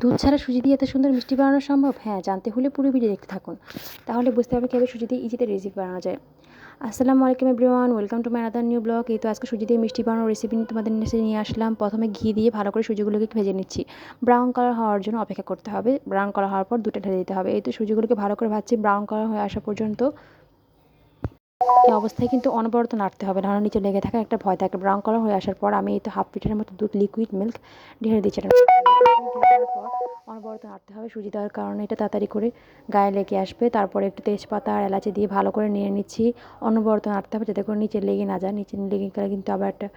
দুধ ছাড়া সুজি দিয়ে এত সুন্দর মিষ্টি বানানো সম্ভব? হ্যাঁ জানতে হলে পুরো ভিডিও দেখতে থাকুন। তাহলে বুঝতে হবে কীভাবে সুজি দিয়ে ইজিতে রেসিপি বানানো যায়। আসসালামু আলাইকুম everyone welcome to my other new blog এই তো আজকে সুজি দিয়ে মিষ্টি বানানোর রেসিপি তোমাদের কাছে নিয়ে আসলাম। প্রথমে ঘি দিয়ে ভালো করে সুজিগুলোকে ভেজে নিচ্ছি। ব্রাউন কালার হওয়ার জন্য অপেক্ষা করতে হবে। ব্রাউন কালার হওয়ার পর দুটো ঢেলে দিতে হবে। এই তো সুজিগুলোকে ভালো করে ভাজছি। ব্রাউন কালার হয়ে আসা পর্যন্ত এই অবস্থায় কিন্তু অনবরত নাড়তে হবে। নাহলে নিচে লেগে থাকা একটা ভয় থাকে। ব্রাউন কালার হয়ে আসার পর আমি এই তো হাফ লিটারের মতো দুধ লিকুইড মিল্ক ঢেলে দিচ্ছি। এটা পর অনবরত নাড়তে হবে সুজি দেওয়ার কারণে এটা তাড়াতাড়ি করে গায়ে লেগে আসবে। তারপরে একটু তেজপাতা আর এলাচি দিয়ে ভালো করে নিয়ে নিচ্ছি। অনবরত নাড়তে হবে যাতে করে নিচে লেগে না যায়। নিচে লেগে গেলে কিন্তু আবার একটা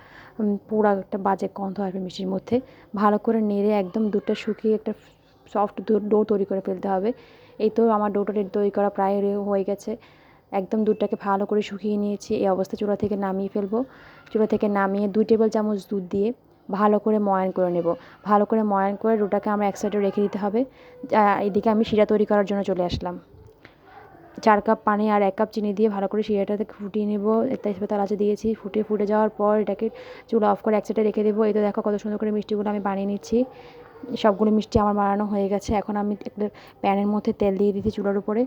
পোড়া একটা বাজে গন্ধ আসবে মিষ্টির মধ্যে। ভালো করে নেড়ে একদম দুধটা শুকিয়ে একটা সফট ডো তৈরি করে ফেলতে হবে। এই তো আমার ডোটা তৈরি করা প্রায় হয়ে গেছে। একদম দুধটাকে ভালো করে শুকিয়ে নিয়েছি। এই অবস্থা চুলা থেকে নামিয়ে ফেলব। চুলা থেকে নামিয়ে দুই টেবিল চামচ দুধ দিয়ে ভালো করে ময়ান করে নেব। ভালো করে ময়ান করে রুটাকে আমরা এক সাইডে রেখে দিতে হবে। এদিকে আমি শিরা তৈরি করার জন্য চলে আসলাম। চার কাপ পানি আর এক কাপ চিনি দিয়ে ভালো করে শিরাটাতে ফুটিয়ে নেব। তেজপাতা লাচে দিয়েছি। ফুটে ফুটে যাওয়ার পর এটাকে চুলা অফ করে এক সাইডে রেখে দেবো। এই তো দেখো কত সুন্দর করে মিষ্টিগুলো আমি বানিয়ে নিচ্ছি। সবগুলো মিষ্টি আমার বানানো হয়ে গেছে। এখন আমি একটা প্যানের মধ্যে তেল দিয়ে দিচ্ছি চুলার উপরে।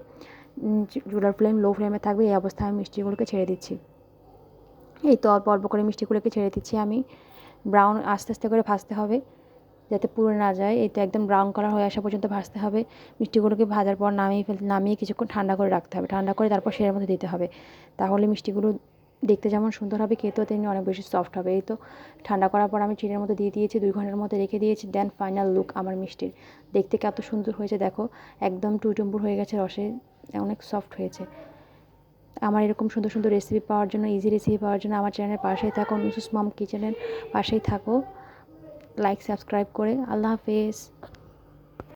চুলার ফ্লেম লো ফ্লেমে থাকবে। এই অবস্থায় আমি মিষ্টিগুলোকে ছেড়ে দিচ্ছি। এই তো অল্প অল্প করে মিষ্টিগুলোকে ছেড়ে দিচ্ছি আমি। ব্রাউন আস্তে আস্তে করে ভাজতে হবে, যাতে পুড়ে না যায়। তো একদম ব্রাউন কালার হয়ে আসা পর্যন্ত ভাজতে হবে। মিষ্টিগুলোকে ভাজার পর নামিয়ে ফেল, নামিয়ে কিছুক্ষণ ঠান্ডা করে রাখতে হবে। ঠান্ডা করে তারপর সেটার মধ্যে দিতে হবে। তাহলে মিষ্টিগুলো দেখতে যেমন সুন্দর হবে, খেতেও তেমনি অনেক বেশি সফট হবে। এই তো ঠান্ডা করার পর আমি চিনের মধ্যে দিয়ে দিয়েছি, দুই ঘণ্টার মধ্যে রেখে দিয়েছি দেন ফাইনাল লুক আমার মিষ্টির। দেখতে কত সুন্দর হয়েছে, দেখো। একদম টুইটুম্বুর হয়ে গেছে রসে, অনেক সফট হয়েছে। আমার এরকম সুন্দর সুন্দর রেসিপি পাওয়ার জন্য ইজি রেসিপি পাওয়ার জন্য আমার চ্যানেলের পাশেই থাকো নুসুস মাম কিচেনের পাশেই থাকো। লাইক সাবস্ক্রাইব করে, আল্লাহ হাফেজ।